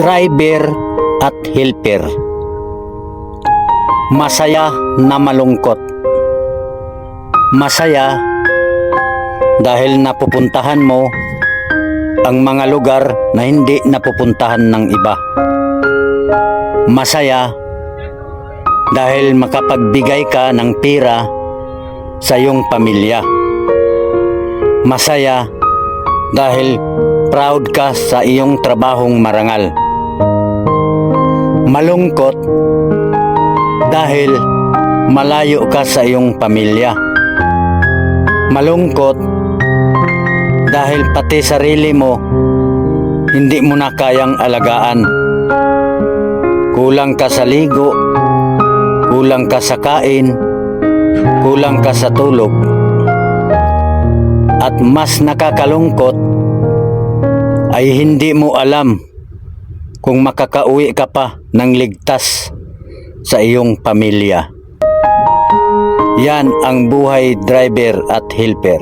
driver at helper. Masaya na malungkot. Masaya dahil napupuntahan mo ang mga lugar na hindi napupuntahan ng iba. Masaya dahil makapagbigay ka ng pera sa iyong pamilya. Masaya dahil proud ka sa iyong trabahong marangal. Malungkot dahil malayo ka sa iyong pamilya. Malungkot dahil pati sarili mo hindi mo na kayang alagaan. Kulang ka sa ligo, kulang ka sa kain, kulang ka sa tulog. At mas nakakalungkot ay hindi mo alam kung makakauwi ka pa ng ligtas sa iyong pamilya. Yan ang buhay driver at helper.